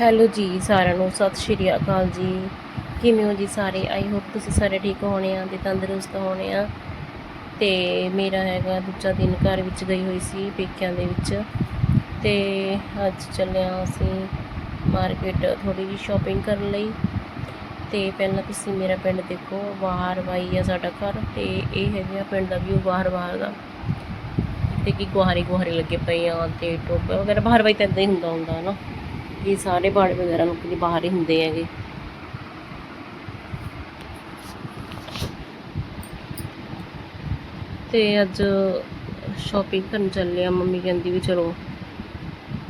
Hello ਜੀ ਸਾਰਿਆਂ ਨੂੰ, ਸਤਿ ਸ਼੍ਰੀ ਅਕਾਲ ਜੀ। ਕਿਵੇਂ ਹੋ ਜੀ ਸਾਰੇ? ਆਈ ਹੋਪ ਤੁਸੀਂ ਸਾਰੇ ਠੀਕ ਹੋਣੇ ਆ ਤੇ ਤੰਦਰੁਸਤ ਹੋਣੇ ਆ। ਤੇ ਮੇਰਾ ਹੈਗਾ ਦੂਜਾ ਦਿਨ ਘਰ ਵਿੱਚ ਗਈ ਹੋਈ ਸੀ ਪੇਕਿਆਂ ਦੇ ਵਿੱਚ। ਤੇ ਅੱਜ ਚੱਲਿਆ ਅਸੀਂ ਮਾਰਕੀਟ ਥੋੜੀ ਜਿਹੀ ਸ਼ਾਪਿੰਗ ਕਰਨ ਲਈ। ਤੇ ਪਹਿਲਾਂ ਤੁਸੀਂ ਮੇਰਾ ਪਿੰਡ ਦੇਖੋ ਬਾਹਰ ਵਾਈ ਆ ਸਾਡਾ ਘਰ ਤੇ ਇਹ ਹੈਗਾ ਪਿੰਡ ਦਾ ਵਿਊ ਬਾਹਰ ਬਾਹਰ ਦਾ। ਤੇ ਕੀ ਗੁਹਾਰੇ ਗੁਹਾਰੇ ਲੱਗੇ ਪਏ ਆ ਤੇ ਟੋਬੇ ਵਗੈਰਾ ਬਾਹਰ ਵਾਈ ਤਾਂ ਇਦਾਂ ਹੀ ਹੁੰਦਾ ਹੁੰਦਾ ਹੈ ਨਾ। ਇਹ ਸਾਰੇ ਬਾੜ ਵਗੈਰਾ ਲੋਕੀ ਦੇ ਬਾਹਰ ਹੀ ਹੁੰਦੇ ਹੈਗੇ। ਤੇ ਅੱਜ ਸ਼ਾਪਿੰਗ ਕਰਨ ਚੱਲੇ ਆ, ਮੰਮੀ ਕਹਿੰਦੀ ਵੀ ਚਲੋ,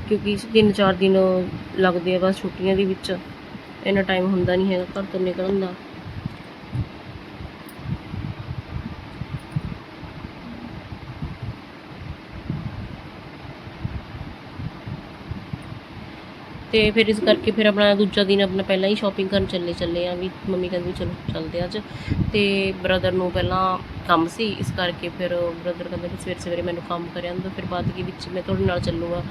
ਕਿਉਂਕਿ ਤਿੰਨ ਚਾਰ ਦਿਨ ਲੱਗਦੇ ਆ ਬਸ ਛੁੱਟੀਆਂ ਦੇ ਵਿੱਚ, ਇੰਨਾ ਟਾਈਮ ਹੁੰਦਾ ਨਹੀਂ ਹੈਗਾ ਘਰ ਤੋਂ ਨਿਕਲਣ ਦਾ। ਤੇ ਫਿਰ ਇਸ ਕਰਕੇ ਫਿਰ ਆਪਣਾ ਦੂਜਾ ਦਿਨ ਆਪਣਾ ਪਹਿਲਾਂ ਹੀ ਸ਼ਾਪਿੰਗ ਕਰਨ ਚੱਲੇ ਚੱਲੇ ਆ ਵੀ ਮੰਮੀ ਕਹਿੰਦੀ ਚਲੋ ਚੱਲਦੇ ਆ ਅੱਜ। ਤੇ ਬ੍ਰਦਰ ਨੂੰ ਪਹਿਲਾਂ ਕੰਮ ਸੀ, ਇਸ ਕਰਕੇ ਫਿਰ ਬ੍ਰਦਰ ਕਹਿੰਦਾ ਕਿ ਸਵੇਰੇ ਸਵੇਰੇ ਮੈਨੂੰ ਕੰਮ ਕਰਿਆ ਤਾਂ ਫਿਰ ਬਾਅਦ ਦੇ ਵਿੱਚ ਮੈਂ ਤੁਹਾਡੇ ਨਾਲ ਚੱਲੂਗਾ।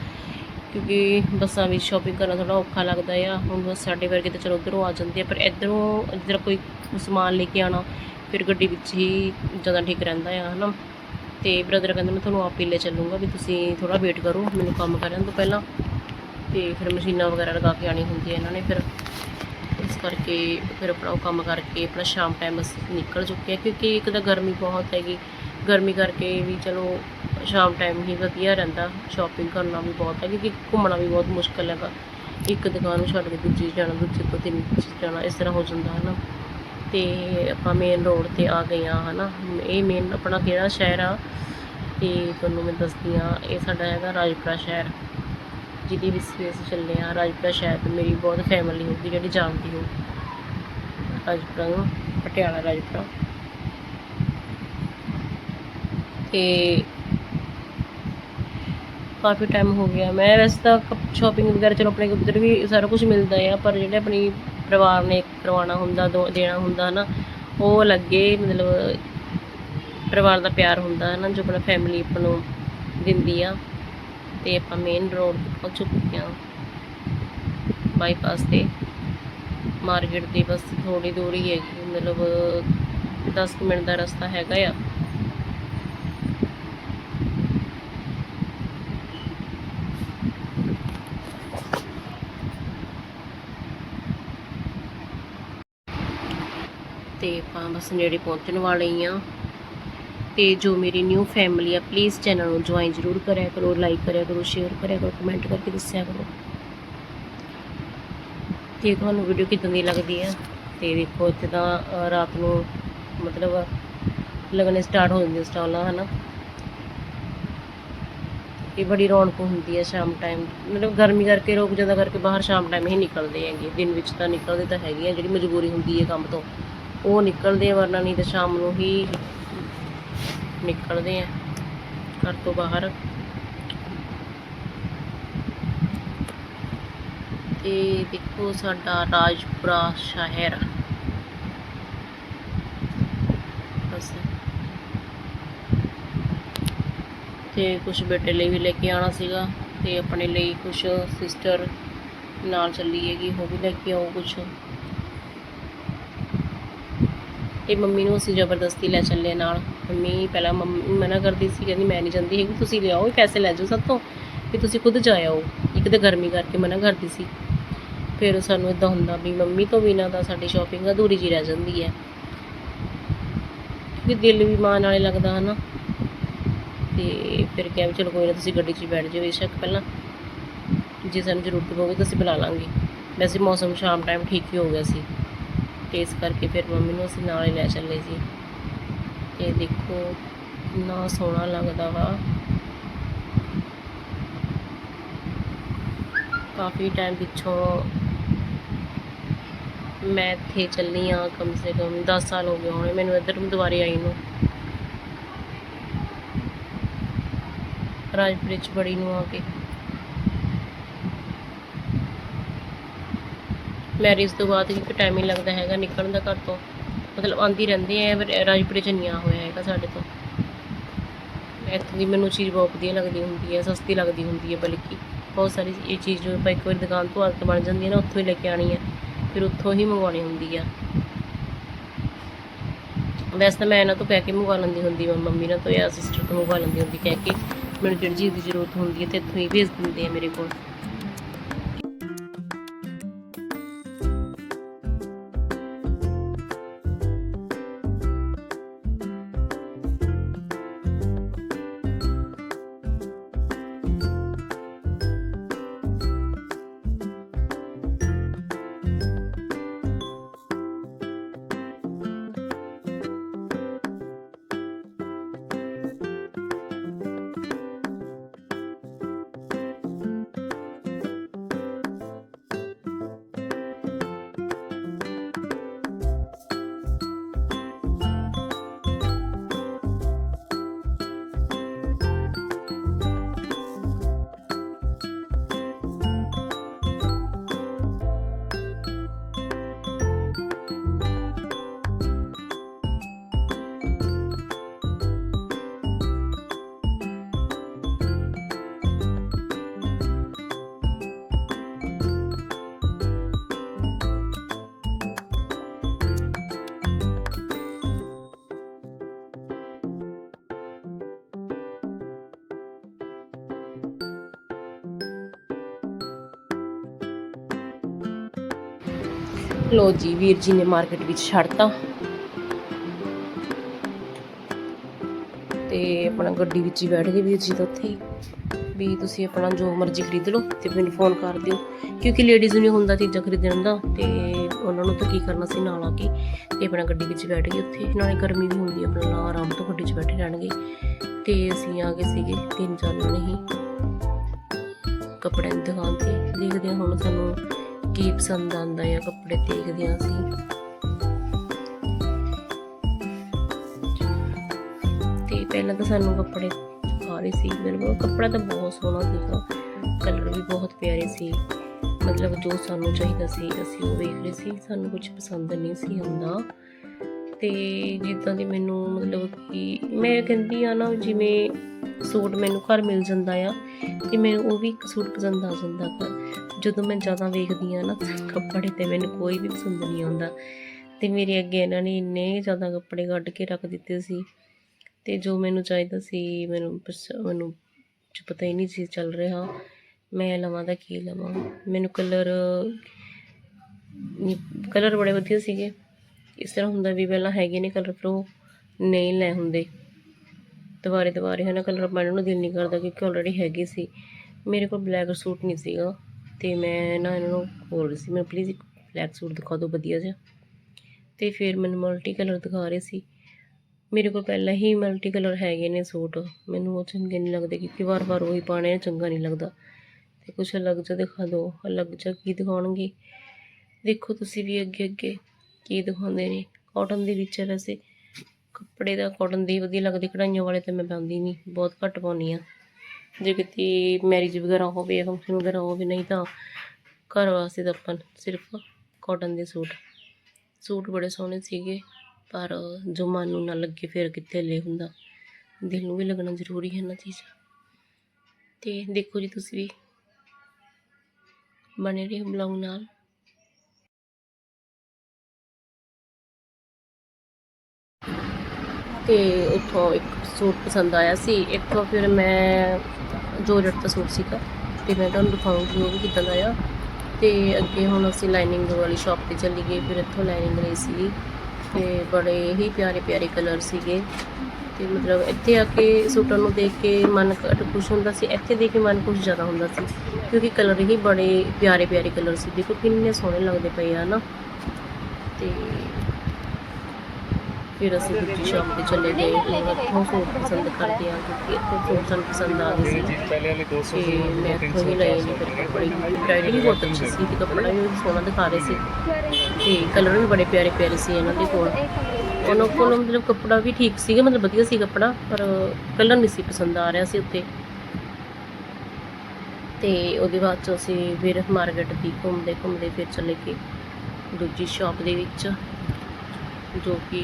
ਕਿਉਂਕਿ ਬੱਸਾਂ ਵਿੱਚ ਸ਼ਾਪਿੰਗ ਕਰਨਾ ਥੋੜਾ ਔਖਾ ਲੱਗਦਾ ਆ, ਹੁਣ ਬਸ ਸਾਡੇ ਵਰਗੇ ਤਾਂ ਚਲੋ ਉਧਰੋਂ ਆ ਜਾਂਦੇ ਆ, ਪਰ ਇਧਰੋਂ ਜਿੱਦਾਂ ਕੋਈ ਸਮਾਨ ਲੈ ਕੇ ਆਣਾ ਫਿਰ ਗੱਡੀ ਵਿੱਚ ਹੀ ਜ਼ਿਆਦਾ ਠੀਕ ਰਹਿੰਦਾ ਆ, ਹਨਾ। ਤੇ ਬ੍ਰਦਰ ਕਹਿੰਦਾ ਮੈਂ ਤੁਹਾਨੂੰ ਆਪ ਹੀ ਲੈ ਚੱਲੂੰਗਾ, ਵੀ ਤੁਸੀਂ ਥੋੜਾ ਵੇਟ ਕਰੋ, ਮੈਨੂੰ ਕੰਮ ਕਰਨ ਤੋਂ ਪਹਿਲਾਂ। ਤੇ ਫਿਰ ਮਸ਼ੀਨਾਂ ਵਗੈਰਾ ਲਗਾ ਕੇ ਆਣੀ ਹੁੰਦੀ ਹੈ ਇਹਨਾਂ ਨੇ, ਫਿਰ ਇਸ ਕਰਕੇ ਫਿਰ ਆਪਣਾ ਉਹ ਕੰਮ ਕਰਕੇ ਆਪਣਾ ਸ਼ਾਮ ਟਾਈਮ ਅਸੀਂ ਨਿਕਲ ਚੁੱਕੇ ਹਾਂ, ਕਿਉਂਕਿ ਇੱਕ ਤਾਂ ਗਰਮੀ ਬਹੁਤ ਹੈਗੀ, ਗਰਮੀ ਕਰਕੇ ਵੀ ਚਲੋ ਸ਼ਾਮ ਟਾਈਮ ਹੀ ਵਧੀਆ ਰਹਿੰਦਾ ਸ਼ਾਪਿੰਗ ਕਰਨਾ ਵੀ ਬਹੁਤ ਹੈ, ਕਿਉਂਕਿ ਘੁੰਮਣਾ ਵੀ ਬਹੁਤ ਮੁਸ਼ਕਲ ਹੈਗਾ, ਇੱਕ ਦੁਕਾਨ ਨੂੰ ਛੱਡ ਕੇ ਦੂਜੀ 'ਚ ਜਾਣਾ, ਦੂਜੀ ਤੋਂ ਤਿੰਨ ਜਾਣਾ, ਇਸ ਤਰ੍ਹਾਂ ਹੋ ਜਾਂਦਾ ਹੈ ਨਾ। ਤੇ ਆਪਾਂ ਮੇਨ ਰੋਡ ਤੇ ਆ ਗਏ ਹਾਂ, ਹਨਾ। ਇਹ ਮੇਨ ਆਪਣਾ ਕਿਹੜਾ ਸ਼ਹਿਰ ਆ? ਤੇ ਤੁਹਾਨੂੰ ਮੈਂ ਦੱਸਦੀ ਹਾਂ, ਇਹ ਸਾਡਾ ਹੈਗਾ ਰਾਜਪੁਰਾ ਸ਼ਹਿਰ। ਜਿਹਦੀ ਵਿੱਚ ਵੀ ਅਸੀਂ ਚੱਲੇ ਹਾਂ। ਰਾਜਪੁਰਾ ਸ਼ਹਿਰ ਤੇ ਮੇਰੀ ਬਹੁਤ ਫੈਮਿਲੀ ਹੋਊਗੀ ਜਿਹੜੀ ਜਾਣਦੀ ਹੋ। ਰਾਜਪੁਰਾ ਨੂੰ, ਪਟਿਆਲਾ ਰਾਜਪੁਰਾ। ਤੇ ਕਾਫੀ ਟਾਈਮ ਹੋ ਗਿਆ। ਮੈਂ ਵੈਸੇ ਤਾਂ ਸ਼ਾਪਿੰਗ ਵਗੈਰਾ, ਚਲੋ ਆਪਣੇ ਉੱਧਰ ਵੀ ਸਾਰਾ ਕੁਝ ਮਿਲਦਾ ਆ, ਪਰ ਜਿਹੜੇ ਆਪਣੀ ਪਰਿਵਾਰ ਨੇ ਕਰਵਾਉਣਾ ਹੁੰਦਾ, ਦੋ, ਦੇਣਾ ਹੁੰਦਾ ਨਾ ਉਹ ਲੱਗੇ, ਮਤਲਬ ਪਰਿਵਾਰ ਦਾ ਪਿਆਰ ਹੁੰਦਾ ਹੈ ਨਾ ਜੋ ਆਪਣਾ ਫੈਮਿਲੀ ਆਪਾਂ ਨੂੰ ਦਿੰਦੀ ਆ। ਤੇ ਆਪਾਂ ਮੇਨ ਰੋਡ ਪਹੁੰਚ ਚੁੱਕੇ ਹਾਂ। ਬਾਈਪਾਸ ਤੇ। ਮਾਰਕੀਟ ਦੀ ਬਸ ਥੋੜੀ ਦੂਰ ਹੀ ਹੈਗੀ, ਮਤਲਬ 10 ਮਿੰਟ ਦਾ ਰਸਤਾ ਹੈਗਾ ਆ। ਤੇ ਆਪਾਂ ਬਸ ਨੇੜੇ ਪਹੁੰਚਣ ਵਾਲੇ ਹੀ ਆ ਤੇ ਜੋ ਮੇਰੀ ਨਿਊ ਫੈਮਿਲੀ ਆ ਪਲੀਜ਼ ਚੈਨਲ ਨੂੰ ਜੁਆਇਨ ਜ਼ਰੂਰ ਕਰਿਆ ਕਰੋ ਲਾਈਕ ਕਰਿਆ ਕਰੋ ਸ਼ੇਅਰ ਕਰਿਆ ਕਰੋ ਕਮੈਂਟ ਕਰਕੇ ਦੱਸਿਆ ਕਰੋ। ਤੇ ਤੁਹਾਨੂੰ ਵੀਡੀਓ ਕਿਦਾਂ ਦੀ ਲੱਗਦੀ ਹੈ ਤੇ ਦੇਖੋ ਇੱਥੇ ਤਾਂ ਰਾਤ ਨੂੰ ਮਤਲਬ ਲੱਗਣੇ ਸਟਾਰਟ ਹੋ ਜਾਂਦੇ ਸਟਾਲਾਂ ਹਨਾ? ਇਹ ਬੜੀ ਰੌਣਕ ਹੁੰਦੀ ਹੈ ਸ਼ਾਮ ਟਾਈਮ ਮਤਲਬ ਗਰਮੀ ਕਰਕੇ, ਰੋਕ ਜ਼ਿਆਦਾ ਕਰਕੇ ਬਾਹਰ ਸ਼ਾਮ ਟਾਈਮ ਹੀ ਨਿਕਲਦੇ ਹੈਗੇ। ਦਿਨ ਵਿੱਚ ਤਾਂ ਨਿਕਲਦੇ ਤਾਂ ਹੈਗੇ ਆ, ਜਿਹੜੀ ਮਜਬੂਰੀ ਹੁੰਦੀ ਹੈ ਕੰਮ ਤੋਂ, ਉਹ ਨਿਕਲਦੇ ਆ, ਵਰਨਾ ਨਹੀਂ ਤਾਂ ਸ਼ਾਮ ਨੂੰ ਹੀ ਨਿਕਲਦੇ ਆ ਘਰ ਤੋਂ ਬਾਹਰ। ਤੇ ਦੇਖੋ ਸਾਡਾ ਰਾਜਪੁਰਾ ਸ਼ਹਿਰ। ਬਸ। ਤੇ ਕੁਝ ਬੇਟੇ ਲਈ ਵੀ ਲੈ ਕੇ ਆਣਾ ਸੀਗਾ ਤੇ ਆਪਣੇ ਲਈ ਕੁਝ ਸਿਸਟਰ ਨਾਲ ਚੱਲੀ ਹੈਗੀ ਉਹ ਵੀ ਲੈ ਕੇ ਆਉ ਕੁਝ ਤੇ ਮੰਮੀ ਨੂੰ ਅਸੀਂ ਜ਼ਬਰਦਸਤੀ ਲੈ ਚੱਲੇ ਨਾਲ। ਮੰਮੀ ਪਹਿਲਾਂ ਮੰਮੀ, ਮਨਾ ਕਰਦੀ ਸੀ, ਕਹਿੰਦੀ ਮੈਂ ਨਹੀਂ ਜਾਂਦੀ ਹੈਗੀ, ਤੁਸੀਂ ਲਿਆਓ ਇਹ ਪੈਸੇ ਲੈ ਜਾਓ ਸਭ ਤੋਂ, ਵੀ ਤੁਸੀਂ ਖੁਦ ਜਾ ਆਓ। ਇੱਕ ਤਾਂ ਗਰਮੀ ਕਰਕੇ ਮਨਾ ਕਰਦੀ ਸੀ। ਫਿਰ ਸਾਨੂੰ ਇਦਾਂ ਹੁੰਦਾ ਵੀ ਮੰਮੀ ਤੋਂ ਬਿਨਾਂ ਤਾਂ ਸਾਡੀ ਸ਼ਾਪਿੰਗ ਅਧੂਰੀ ਜੀ ਰਹਿ ਜਾਂਦੀ ਹੈ। ਕਿ ਦਿਲ ਵੀ ਮਾਂ ਨਾਲੇ ਲੱਗਦਾ, ਹਨਾ? ਤੇ ਫਿਰ ਕਿਹਾ ਵੀ ਚਲੋ ਕੋਈ ਨਾ, ਤੁਸੀਂ ਗੱਡੀ 'ਚ ਹੀ ਬੈਠ ਜਾਓ ਬੇਸ਼ੱਕ ਪਹਿਲਾਂ। ਜੇ ਸਾਨੂੰ ਜ਼ਰੂਰਤ ਪਵੇ ਤਾਂ ਅਸੀਂ ਬੁਲਾ ਲਾਂਗੇ। ਵੈਸੇ ਮੌਸਮ ਸ਼ਾਮ ਟਾਈਮ ਠੀਕ ਹੀ ਹੋ ਗਿਆ ਸੀ। ਤੇ ਇਸ ਕਰਕੇ ਫਿਰ ਮੰਮੀ ਨੂੰ ਅਸੀਂ ਨਾਲ ਹੀ ਲੈ ਚੱਲੇ ਸੀ ਤੇ ਦੇਖੋ, ਕਿੰਨਾ ਸੋਹਣਾ ਲੱਗਦਾ ਵਾ। ਕਾਫੀ ਟਾਈਮ ਪਿੱਛੋਂ ਮੈਂ ਇੱਥੇ ਚੱਲੀ ਆ ਕਮ ਸੇ ਕਮ 10 ਸਾਲ ਹੋ ਗਏ ਹੋਣੇ ਮੈਨੂੰ ਇੱਧਰ ਨੂੰ ਦੁਬਾਰੇ ਆਈ ਨੂੰ। ਰਾਜਪੁਰੇ ਚ ਬੜੀ ਨੂੰ ਆ ਕੇ। ਮੈਰਿਜ ਤੋਂ ਬਾਅਦ ਇੱਕ ਟਾਈਮ ਹੀ ਲੱਗਦਾ ਹੈਗਾ ਨਿਕਲਣ ਦਾ ਘਰ ਤੋਂ। ਮਤਲਬ ਆਂਦੀ ਰਹਿੰਦੇ ਹੈ ਪਰ ਰਾਜਪੁਰੇ ਚ ਨਹੀਂ ਆ ਹੋਇਆ ਹੈਗਾ ਸਾਡੇ ਤੋਂ। ਇੱਥੇ ਦੀ ਮੈਨੂੰ ਚੀਜ਼ ਬਹੁਤ ਵਧੀਆ ਲੱਗਦੀ ਹੁੰਦੀ ਹੈ ਸਸਤੀ ਲੱਗਦੀ ਹੁੰਦੀ ਹੈ ਬਲਕਿ ਬਹੁਤ ਸਾਰੀ ਇਹ ਚੀਜ਼ ਜੋ ਆਪਾਂ ਇੱਕ ਵਾਰੀ ਦੁਕਾਨ ਤੋਂ ਆਦਤ ਬਣ ਜਾਂਦੀ ਹੈ ਨਾ, ਉੱਥੋਂ ਹੀ ਲੈ ਕੇ ਆਣੀ ਹੈ ਫਿਰ ਉੱਥੋਂ ਹੀ ਮੰਗਵਾਉਣੀ ਹੁੰਦੀ ਆ। ਵੈਸੇ ਤਾਂ ਮੈਂ ਇਹਨਾਂ ਤੋਂ ਕਹਿ ਕੇ ਮੰਗਵਾ ਲੈਂਦੀ ਹੁੰਦੀ ਮੈਂ ਮੰਮੀ ਨਾਲ ਤੋਂ ਜਾਂ ਸਿਸਟਰ ਤੋਂ ਮੰਗਵਾ ਲੈਂਦੀ ਹੁੰਦੀ ਕਹਿ ਕੇ ਮੈਨੂੰ ਜਿਹੜੀ ਚੀਜ਼ ਦੀ ਜ਼ਰੂਰਤ ਹੁੰਦੀ ਹੈ ਤੇ ਇੱਥੋਂ ਹੀ ਭੇਜ ਦਿੰਦੇ ਆ ਮੇਰੇ ਕੋਲ। ਲੋ ਜੀ, ਵੀਰ ਜੀ ਨੇ ਮਾਰਕੀਟ ਵਿੱਚ ਛੱਡਤਾ। ਤੇ ਆਪਣਾ ਗੱਡੀ ਵਿੱਚ ਹੀ ਬੈਠ ਗਏ ਵੀਰ ਜੀ ਤਾਂ ਉੱਥੇ ਹੀ। ਵੀ ਤੁਸੀਂ ਆਪਣਾ ਜੋ ਮਰਜ਼ੀ ਖਰੀਦ ਲਓ ਤੇ ਮੈਨੂੰ ਫੋਨ ਕਰ ਦਿਓ। ਕਿਉਂਕਿ ਲੇਡੀਜ਼ ਨੂੰ ਨਹੀਂ ਹੁੰਦਾ ਚੀਜ਼ਾਂ ਖਰੀਦਣ ਦਾ ਤੇ ਉਹਨਾਂ ਨੂੰ ਤਾਂ ਕੀ ਕਰਨਾ ਸੀ ਨਾਲ ਆ ਕੇ। ਤੇ ਆਪਣਾ ਗੱਡੀ ਵਿੱਚ ਬੈਠ ਗਏ ਉੱਥੇ। ਨਾਲੇ ਗਰਮੀ ਵੀ ਹੁੰਦੀ ਆਪਣਾ ਨਾਲ ਆਰਾਮ ਤੋਂ ਗੱਡੀ 'ਚ ਬੈਠੇ ਰਹਿਣਗੇ। ਤੇ ਅਸੀਂ ਆ ਗਏ ਸੀਗੇ ਤਿੰਨ ਚਾਰ ਜਣੇ ਹੀ। ਕੱਪੜਿਆਂ ਦੀ ਦੁਕਾਨ ਤੇ। ਦੇਖਦੇ ਹਾਂ ਹੁਣ ਸਾਨੂੰ ਕੀ ਪਸੰਦ ਆਉਂਦਾ ਹੈ ਕੱਪੜੇ ਦੇਖਦੇ ਹਾਂ ਅਸੀਂ। ਤੇ ਪਹਿਲਾਂ ਤਾਂ ਸਾਨੂੰ ਕੱਪੜੇ ਆ ਰਹੇ ਸੀ ਬਿਲਕੁਲ ਕੱਪੜਾ ਤਾਂ ਬਹੁਤ ਸੋਹਣਾ ਸੀਗਾ ਕਲਰ ਵੀ ਬਹੁਤ ਪਿਆਰੇ ਸੀ। ਮਤਲਬ ਜੋ ਸਾਨੂੰ ਚਾਹੀਦਾ ਸੀ, ਅਸੀਂ ਉਹ ਵੇਖ ਰਹੇ ਸੀ। ਸਾਨੂੰ ਕੁਝ ਪਸੰਦ ਨਹੀਂ ਸੀ ਆਉਂਦਾ। ਤੇ ਜਿੱਦਾਂ ਦੀ ਮੈਨੂੰ ਮਤਲਬ ਕਿ ਮੈਂ ਕਹਿੰਦੀ ਆ ਨਾ, ਜਿਵੇਂ ਸੂਟ ਮੈਨੂੰ ਘਰ ਮਿਲ ਜਾਂਦਾ ਆ ਤੇ ਮੈਨੂੰ ਉਹ ਵੀ ਇੱਕ ਸੂਟ ਪਸੰਦ ਆ ਜਾਂਦਾ ਘਰ ਜਦੋਂ ਮੈਂ ਜ਼ਿਆਦਾ ਵੇਖਦੀ ਆ ਨਾ ਕੱਪੜੇ ਤੇ ਮੈਨੂੰ ਕੋਈ ਵੀ ਪਸੰਦ ਨਹੀਂ ਆਉਂਦਾ। ਤੇ ਮੇਰੇ ਅੱਗੇ ਇਹਨਾਂ ਨੇ ਇੰਨੇ ਜ਼ਿਆਦਾ ਕੱਪੜੇ ਕੱਢ ਕੇ ਰੱਖ ਦਿੱਤੇ ਸੀ ਤੇ ਜੋ ਮੈਨੂੰ ਚਾਹੀਦਾ ਸੀ, ਮੈਨੂੰ ਮੈਨੂੰ ਪਤਾ ਹੀ ਨਹੀਂ ਸੀ ਚੱਲ ਰਿਹਾ। ਮੈਂ ਲਵਾਂ ਤਾਂ ਕੀ ਲਵਾਂ? ਮੈਨੂੰ ਕਲਰ ਕਲਰ ਬੜੇ ਵਧੀਆ ਸੀਗੇ। ਇਸ ਤਰ੍ਹਾਂ ਹੁੰਦਾ ਵੀ ਪਹਿਲਾਂ ਹੈਗੇ ਨੇ ਕਲਰ, ਪਰ ਉਹ ਨਹੀਂ ਲੈ ਹੁੰਦੇ। ਦੁਬਾਰੇ ਦੁਬਾਰੇ ਹੈ ਨਾ ਕਲਰ ਪਾਉਣ ਨੂੰ ਦਿਲ ਨਹੀਂ ਕਰਦਾ ਕਿਉਂਕਿ ਆਲਰੇਡੀ ਹੈਗੇ ਸੀ। ਮੇਰੇ ਕੋਲ ਬਲੈਕ ਸੂਟ ਨਹੀਂ ਸੀਗਾ ਤੇ ਮੈਂ ਨਾ ਇਹਨਾਂ ਨੂੰ ਬੋਲ ਰਹੀ ਸੀ। ਮੈਂ ਪਲੀਜ਼ ਇੱਕ ਬਲੈਕ ਸੂਟ ਦਿਖਾ ਦਿਓ ਵਧੀਆ ਜਿਹਾ। ਤੇ ਫਿਰ ਮੈਨੂੰ ਮਲਟੀ ਕਲਰ ਦਿਖਾ ਰਹੇ ਸੀ। ਮੇਰੇ ਕੋਲ ਪਹਿਲਾਂ ਹੀ ਮਲਟੀ ਕਲਰ ਹੈਗੇ ਨੇ ਸੂਟ। ਮੈਨੂੰ ਉਹ ਚੰਗੇ ਨਹੀਂ ਲੱਗਦੇ ਕਿਉਂਕਿ ਵਾਰ-ਵਾਰ ਉਹੀ ਪਾਣੇ ਚੰਗਾ ਨਹੀਂ ਲੱਗਦਾ। ਤੇ ਕੁਛ ਅਲੱਗ ਜਿਹਾ ਦਿਖਾ ਦਿਓ, ਅਲੱਗ ਜਿਹਾ ਕੀ ਦਿਖਾਉਣਗੇ। ਦੇਖੋ ਤੁਸੀਂ ਵੀ ਅੱਗੇ ਅੱਗੇ ਕੀ ਦਿਖਾਉਂਦੇ ਨੇ। ਕਾਟਨ ਦੇ ਵਿੱਚ ਹੈ ਵੈਸੇ ਕੱਪੜੇ ਦਾ ਕਾਟਨ ਦੀ ਵਧੀਆ ਲੱਗਦੀ, ਕਢਾਈਆਂ ਵਾਲੇ ਤਾਂ ਮੈਂ ਪਾਉਂਦੀ ਨਹੀਂ ਬਹੁਤ ਘੱਟ ਪਾਉਂਦੀ ਆ ਜੇ ਕਿਤੇ ਮੈਰਿਜ ਵਗੈਰਾ ਹੋਵੇ ਫੰਕਸ਼ਨ ਵਗੈਰਾ ਹੋਵੇ, ਨਹੀਂ ਤਾਂ ਘਰ ਵਾਸਤੇ ਤਾਂ ਆਪਾਂ ਸਿਰਫ ਕਾਟਨ ਦੇ ਸੂਟ। ਸੂਟ ਬੜੇ ਸੋਹਣੇ ਸੀਗੇ, ਪਰ ਜੋ ਮਨ ਨੂੰ ਨਾ ਲੱਗੇ ਫਿਰ ਕਿੱਥੇ ਲੈ ਹੁੰਦਾ। ਦਿਲ ਨੂੰ ਵੀ ਲੱਗਣਾ ਜ਼ਰੂਰੀ ਹੈ ਨਾ ਚੀਜ਼। ਤੇ ਦੇਖੋ ਜੀ ਤੁਸੀਂ ਵੀ, ਬਣੇ ਰਹੋ ਬਲੌਗ ਨਾਲ। ਤੇ ਉੱਥੋਂ ਇੱਕ ਸੂਟ ਪਸੰਦ ਆਇਆ ਸੀ। ਇੱਥੋਂ ਫਿਰ ਮੈਂ ਜੋ ਜੱਟ ਦਾ ਸੂਟ ਸੀਗਾ ਤੇ ਮੈਂ ਤੁਹਾਨੂੰ ਦਿਖਾਉਂਗੀ ਉਹ ਵੀ ਕਿੱਦਾਂ ਦਾ ਆ। ਤੇ ਅੱਗੇ ਹੁਣ ਅਸੀਂ ਲਾਈਨਿੰਗ ਵਾਲੀ ਸ਼ਾਪ ਤੇ ਚੱਲੀ ਗਏ, ਫਿਰ ਇੱਥੋਂ ਲਾਈਨਿੰਗ ਲਈ ਸੀ ਤੇ ਬੜੇ ਹੀ ਪਿਆਰੇ ਪਿਆਰੇ ਕਲਰ ਸੀਗੇ। ਤੇ ਮਤਲਬ ਇੱਥੇ ਆ ਕੇ ਸੂਟਾਂ ਨੂੰ ਦੇਖ ਕੇ ਮਨ ਘੱਟ ਖੁਸ਼ ਹੁੰਦਾ ਸੀ। ਇੱਥੇ ਦੇਖ ਕੇ ਮਨ ਖੁਸ਼ ਜ਼ਿਆਦਾ ਹੁੰਦਾ ਸੀ ਕਿਉਂਕਿ ਕਲਰ ਹੀ ਬੜੇ ਪਿਆਰੇ ਪਿਆਰੇ ਕਲਰ ਸੀ। ਦੇਖੋ ਕਿੰਨੇ ਸੋਹਣੇ ਲੱਗਦੇ ਪਏ ਆ ਨਾ। ਤੇ ਫਿਰ ਅਸੀਂ ਦੂਜੀ ਸ਼ਾਪ ਤੇ ਚਲੇ ਗਏ ਫਿਰ ਸੂਟ ਪਸੰਦ ਕਰਦੇ ਆ ਕਿਉਂਕਿ ਇੱਥੋਂ ਸੂਟ ਸਾਨੂੰ ਪਸੰਦ ਆ ਗਏ ਸੀ। ਤੇ ਮੈਂ ਇੱਥੋਂ ਹੀ ਲਏ ਨੇ ਫਿਰ ਕੱਪੜੇ। ਵੈਰਾਈਟੀ ਬਹੁਤ ਅੱਛੀ ਸੀ, ਤੇ ਕੱਪੜਾ ਵੀ ਸੋਹਣਾ ਦਿਖਾ ਰਹੇ ਸੀ। ਤੇ ਕਲਰ ਵੀ ਬੜੇ ਪਿਆਰੇ ਪਿਆਰੇ ਸੀ ਇਹਨਾਂ ਦੇ ਕੋਲ। ਉਹਨਾਂ ਕੋਲ ਮਤਲਬ ਕੱਪੜਾ ਵੀ ਠੀਕ ਸੀਗਾ, ਮਤਲਬ ਵਧੀਆ ਸੀ ਕੱਪੜਾ, ਪਰ ਕਲਰ ਨਹੀਂ ਸੀ ਪਸੰਦ ਆ ਰਿਹਾ ਸੀ ਉੱਤੇ। ਤੇ ਉਹਦੇ ਬਾਅਦ ਚ ਅਸੀਂ ਫਿਰ ਮਾਰਕੀਟ ਦੀ ਘੁੰਮਦੇ ਘੁੰਮਦੇ ਫਿਰ ਚਲੇ ਗਏ। ਦੂਜੀ ਸ਼ਾਪ ਦੇ ਵਿੱਚ। ਜੋ ਕਿ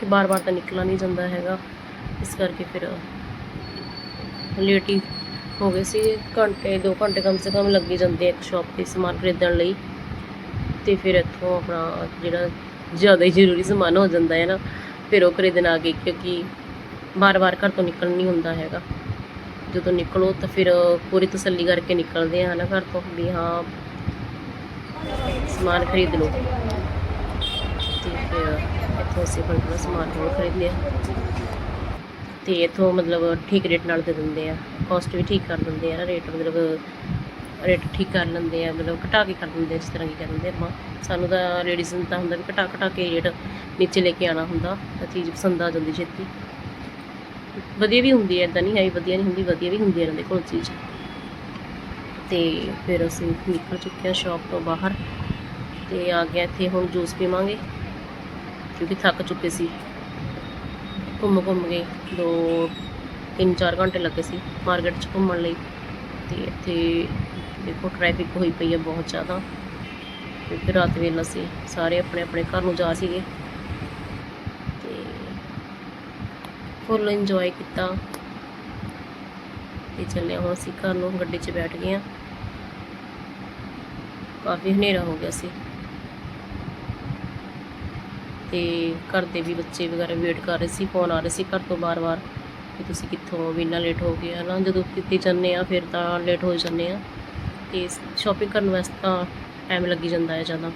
ਕਿ ਬਾਰ-ਬਾਰ ਤਾਂ ਨਿਕਲਣਾ ਨਹੀਂ ਜਾਂਦਾ ਹੈਗਾ। ਇਸ ਕਰਕੇ ਫਿਰ ਲੇਟ ਹੀ ਹੋ ਗਏ ਸੀ। ਘੰਟੇ 2 ਘੰਟੇ ਕਮ ਸੇ ਕਮ ਲੱਗ ਜਾਂਦੇ ਇੱਕ ਸ਼ਾਪ ਤੇ ਸਮਾਨ ਖਰੀਦਣ ਲਈ। ਤੇ ਫਿਰ ਇੱਥੋਂ ਆਪਣਾ ਜਿਹੜਾ ਜ਼ਿਆਦਾ ਹੀ ਜ਼ਰੂਰੀ ਸਮਾਨ ਹੋ ਜਾਂਦਾ ਹੈ ਨਾ, ਫਿਰ ਉਹ ਖਰੀਦਣ ਆ ਗਏ ਕਿਉਂਕਿ ਬਾਰ-ਬਾਰ ਘਰ ਤੋਂ ਨਿਕਲ ਨਹੀਂ ਹੁੰਦਾ ਹੈਗਾ। ਜਦੋਂ ਨਿਕਲੋ ਤਾਂ ਫਿਰ ਪੂਰੀ ਤਸੱਲੀ ਕਰਕੇ ਨਿਕਲਦੇ ਆ ਨਾ ਘਰ ਤੋਂ ਵੀ ਹਾਂ ਸਮਾਨ ਖਰੀਦ ਲਓ। ਤੇ ਫਿਰ ਇੱਥੋਂ ਅਸੀਂ ਆਪਣਾ ਥੋੜ੍ਹਾ ਸਮਾਨ ਹੋਰ ਖਰੀਦ ਲਿਆ ਤੇ ਇੱਥੋਂ ਮਤਲਬ ਠੀਕ ਰੇਟ ਨਾਲ ਦੇ ਦਿੰਦੇ ਆ। ਕਾਸਟ ਵੀ ਠੀਕ ਕਰ ਦਿੰਦੇ ਆ। ਰੇਟ ਮਤਲਬ ਰੇਟ ਠੀਕ ਕਰ ਲੈਂਦੇ ਆ। ਮਤਲਬ ਘਟਾ ਕੇ ਕਰ ਦਿੰਦੇ ਇਸ ਤਰ੍ਹਾਂ ਕੀ ਕਰ ਦਿੰਦੇ ਆਪਾਂ। ਸਾਨੂੰ ਤਾਂ ਲੇਡੀਜ਼ ਨੂੰ ਤਾਂ ਹੁੰਦਾ ਵੀ ਘਟਾ ਘਟਾ ਕੇ ਰੇਟ ਨੀਚੇ ਲੈ ਕੇ ਆਉਣਾ ਹੁੰਦਾ। ਤਾਂ ਚੀਜ਼ ਪਸੰਦ ਆ ਜਾਂਦੀ ਛੇਤੀ। ਵਧੀਆ ਵੀ ਹੁੰਦੀ ਹੈ ਇਦਾਂ ਨਹੀਂ ਹੈ ਵਧੀਆ ਨਹੀਂ ਹੁੰਦੀ, ਵਧੀਆ ਵੀ ਹੁੰਦੀ ਹੈ ਇਹਨਾਂ ਦੇ ਕੋਲ ਚੀਜ਼। ਤੇ ਫਿਰ ਅਸੀਂ ਨਿਕਲ ਚੁੱਕੇ ਹਾਂ ਸ਼ਾਪ ਤੋਂ ਬਾਹਰ ਤੇ ਆ ਗਿਆ ਇੱਥੇ, ਹੁਣ ਜੂਸ ਪੀਵਾਂਗੇ, ਕਿਉਂਕਿ ਥੱਕ ਚੁੱਕੇ ਸੀ। ਘੁੰਮ ਘੁੰਮ ਕੇ ਦੋ ਤਿੰਨ ਚਾਰ ਘੰਟੇ ਲੱਗੇ ਸੀ ਮਾਰਕੀਟ 'ਚ ਘੁੰਮਣ ਲਈ ਤੇ ਇੱਥੇ ਦੇਖੋ ਟ੍ਰੈਫਿਕ ਹੋਈ ਪਈ ਹੈ ਬਹੁਤ ਜ਼ਿਆਦਾ। ਕਿਉਂਕਿ ਰਾਤ ਵੇਲਾ ਸੀ ਸਾਰੇ ਆਪਣੇ ਆਪਣੇ ਘਰ ਨੂੰ ਜਾ ਸੀਗੇ ਤੇ ਫੁੱਲ ਇੰਜੋਏ ਕੀਤਾ। ਤੇ ਚੱਲੇ ਹੁਣ ਅਸੀਂ ਘਰ ਨੂੰ, ਗੱਡੀ 'ਚ ਬੈਠ ਗਏ ਹਾਂ। ਕਾਫੀ ਹਨੇਰਾ ਹੋ ਗਿਆ ਸੀ। ਤੇ ਘਰ ਦੇ ਵੀ ਬੱਚੇ ਵਗੈਰਾ ਵੇਟ ਕਰ ਰਹੇ ਸੀ, ਫੋਨ ਆ ਰਹੇ ਸੀ ਘਰ ਤੋਂ ਬਾਰ-ਬਾਰ ਕਿ ਤੁਸੀਂ ਕਿੱਥੋਂ ਵੀ ਇੰਨਾ ਲੇਟ ਹੋ ਗਏ ਹਨਾ ਜਦੋਂ ਕਿਤੇ ਜਾਂਦੇ ਆ, ਫਿਰ ਤਾਂ ਲੇਟ ਹੋ ਜਾਂਦੇ ਆ। ਤੇ ਸ਼ਾਪਿੰਗ ਕਰਨ ਵਾਸਤੇ ਤਾਂ ਟਾਈਮ ਲੱਗੀ ਜਾਂਦਾ ਹੈ ਜ਼ਿਆਦਾ।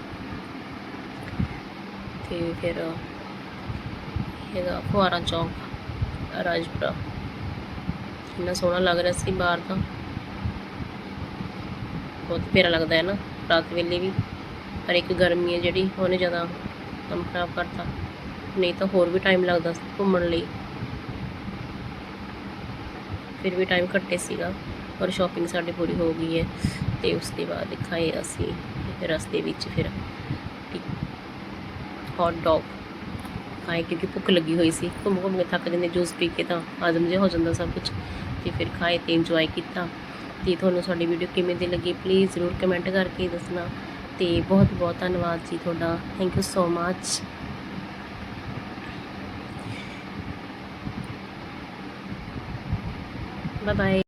ਤੇ ਫਿਰ ਹੈਗਾ ਫੁਆਰਾ ਚੌਂਕ, ਰਾਜਪੁਰਾ। ਇੰਨਾ ਸੋਹਣਾ ਲੱਗ ਰਿਹਾ ਸੀ ਬਾਹਰ ਤਾਂ। ਬਹੁਤ ਪਿਆਰਾ ਲੱਗਦਾ ਹੈ ਨਾ। ਰਾਤ ਵੇਲੇ ਵੀ, ਪਰ ਇੱਕ ਗਰਮੀ ਹੈ ਜਿਹੜੀ, ਉਹਨੇ ਜ਼ਿਆਦਾ ਕੰਮ ਖਰਾਬ ਕਰਤਾ। ਨਹੀਂ ਤਾਂ ਹੋਰ ਵੀ ਟਾਈਮ ਲੱਗਦਾ ਸੀ ਘੁੰਮਣ ਲਈ। ਫਿਰ ਵੀ ਟਾਈਮ ਘੱਟੇ ਸੀਗਾ ਔਰ ਸ਼ਾਪਿੰਗ ਸਾਡੀ ਪੂਰੀ ਹੋ ਗਈ ਹੈ ਤੇ ਉਸ ਦੇ ਬਾਅਦ ਖਾਏ ਅਸੀਂ ਰਸਤੇ ਵਿੱਚ ਫਿਰ ਹੌਟ ਡੌਗ ਖਾਏ, ਕਿਉਂਕਿ ਭੁੱਖ ਲੱਗੀ ਹੋਈ ਸੀ। ਘੁੰਮ ਘੁੰਮ ਕੇ ਥੱਕ ਜਾਂਦੇ, ਜੂਸ ਪੀ ਕੇ ਤਾਂ ਹਾਜ਼ਮ ਜਿਹਾ ਹੋ ਜਾਂਦਾ ਸਭ ਕੁਝ ਤੇ ਫਿਰ ਖਾਏ ਤੇ ਇੰਜੋਏ ਕੀਤਾ। ਤੇ ਤੁਹਾਨੂੰ ਸਾਡੀ ਵੀਡੀਓ ਕਿਵੇਂ ਦੀ ਲੱਗੀ ਪਲੀਜ਼ ਜ਼ਰੂਰ ਕਮੈਂਟ ਕਰਕੇ ਦੱਸਣਾ ਤੇ ਬਹੁਤ ਬਹੁਤ ਧੰਨਵਾਦ ਜੀ ਤੁਹਾਡਾ। Thank you so much bye bye